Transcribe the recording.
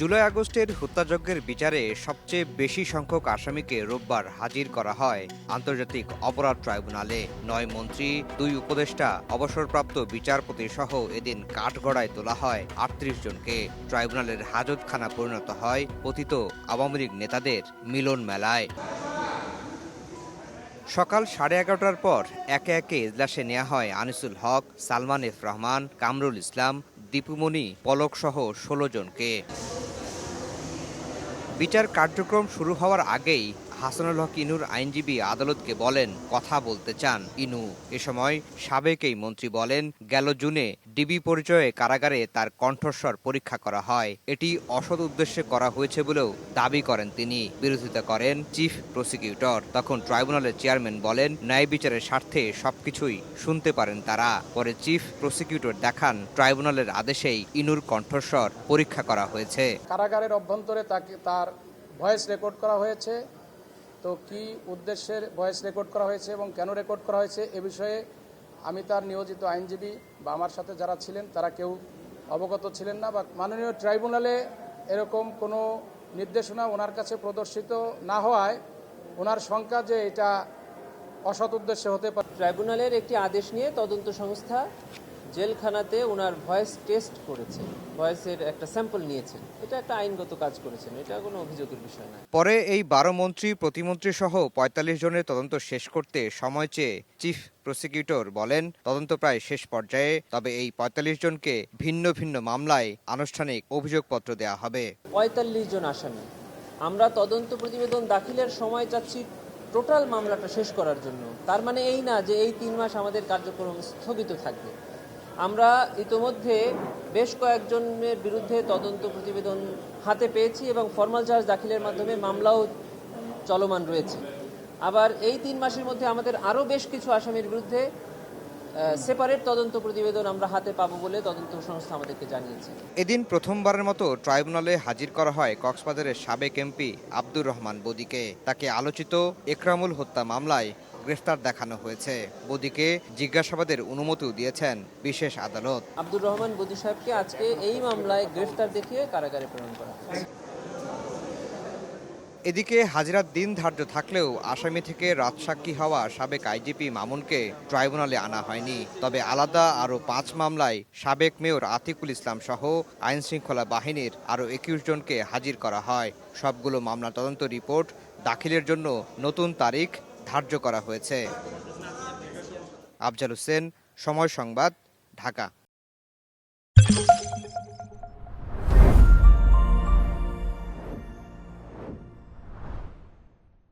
জুলাই আগস্টের হত্যাযজ্ঞের বিচারে সবচেয়ে বেশি সংখ্যক আসামিকে রোববার হাজির করা হয় আন্তর্জাতিক অপরাধ ট্রাইব্যুনালে। নয় মন্ত্রী, দুই উপদেষ্টা, অবসরপ্রাপ্ত বিচারপতি সহ এদিন কাঠগড়ায় তোলা হয় আটত্রিশ জনকে। ট্রাইব্যুনালের হাজতখানা পরিণত হয় পতিত আওয়ামী লীগ নেতাদের মিলন মেলায়। সকাল সাড়ে এগারোটার পর একে একে এজলাসে নেওয়া হয় আনিসুল হক, সালমান এফ রহমান, কামরুল ইসলাম, দীপুমণি পলক সহ ষোলো জনকে। বিচার কার্যক্রম শুরু হওয়ার আগেই হাসানুল হক ইনুর আইনজীবী আদালতকে বলেন, কথা বলতে চান। ইনু এ সময় সাবেক এই মন্ত্রী বলেন, গেল জুনে ডিবি পরিচয়ে কারাগারে তার কণ্ঠস্বর পরীক্ষা করা হয়। এটি অসৎ উদ্দেশ্যে করা হয়েছে বলেও দাবি করেন তিনি। বিরোধিতা করেন চিফ প্রসিকিউটর। তখন ট্রাইব্যুনালের চেয়ারম্যান বলেন, ন্যায় বিচারের স্বার্থে সবকিছুই শুনতে পারেন তারা। পরে চিফ প্রসিকিউটর দেখান, ট্রাইব্যুনালের আদেশেই ইনুর কণ্ঠস্বর পরীক্ষা করা হয়েছে। কারাগারের অভ্যন্তরে তাকে তার ভয়েস রেকর্ড করা হয়েছে। তো কি উদ্দেশ্যের ভয়েস রেকর্ড করা হয়েছে এবং কেন রেকর্ড করা হয়েছে এ বিষয়ে আমি তার নিয়োজিত আইনজীবী বা আমার সাথে যারা ছিলেন, তারা কেউ অবগত ছিলেন না বা মাননীয় ট্রাইব্যুনালে এরকম কোনো নির্দেশনা ওনার কাছে প্রদর্শিত না হওয়ায় ওনার শঙ্কা যে এটা অসৎ উদ্দেশ্যে হতে পারে। ট্রাইব্যুনালের একটি আদেশ নিয়ে তদন্ত সংস্থা জেলখানাতে ওনার ভয়েস টেস্ট করেছে ভয়েসের একটা স্যাম্পল নিয়েছেন। এটা একটা আইনগত কাজ করেছেন এটা কোনো অভিযোগের বিষয় না। পরে এই বারো মন্ত্রী প্রতিমন্ত্রী সহ পঁয়তাল্লিশ জনের তদন্ত শেষ করতে সময় চেয়ে চিফ প্রসিকিউটর বলেন তদন্ত প্রায় শেষ পর্যায়ে তবে এই পঁয়তাল্লিশ জনকে ভিন্ন ভিন্ন মামলায় আনুষ্ঠানিক অভিযোগপত্র দেওয়া হবে। পঁয়তাল্লিশ জন আসামি। আমরা তদন্ত প্রতিবেদন দাখিলের সময় চাচ্ছি টোটাল মামলাটা শেষ করার জন্য। তার মানে এই না যে এই তিন মাস আমাদের কার্যক্রম স্থগিত থাকবে। আমরা ইতোমধ্যে বেশ কয়েকজনের বিরুদ্ধে তদন্ত প্রতিবেদন হাতে পেয়েছি এবং ফর্মাল চার্জ দাখিলের মাধ্যমে মামলাও চলমান রয়েছে। আবার এই তিন মাসের মধ্যে আমাদের আরও বেশ কিছু আসামির বিরুদ্ধে সেপারেট তদন্ত প্রতিবেদন আমরা হাতে পাবো বলে তদন্ত সংস্থা আমাদেরকে জানিয়েছে। এদিন প্রথমবারের মতো ট্রাইব্যুনালে হাজির করা হয় কক্সবাজারের সাবেক এমপি আব্দুর রহমান বদিকে। তাকে আলোচিত একরামুল হত্যা মামলায় গ্রেফতার দেখানো হয়েছে। বদিকে জিজ্ঞাসাবাদের অনুমতিও দিয়েছেন বিশেষ আদালত। আব্দুর রহমান বদি সাহেবকে আজকে এই মামলায় গ্রেফতার দেখিয়ে কারাগারে প্রেরণ করা হয়েছে। এদিকে হাজিরার দিন ধার্য থাকলেও আসামি থেকে রাজসাক্ষী হওয়া সাবেক আইজিপি মামুনকে ট্রাইব্যুনালে আনা হয়নি। তবে আলাদা আরও পাঁচ মামলায় সাবেক মেয়র আতিকুল ইসলাম সহ আইন শৃঙ্খলা বাহিনীর আরও একুশ জনকে হাজির করা হয়। সবগুলো মামলা তদন্ত রিপোর্ট দাখিলের জন্য নতুন তারিখ ধার্য করা হয়েছে। আফজাল হোসেন সময় সংবাদ ঢাকা।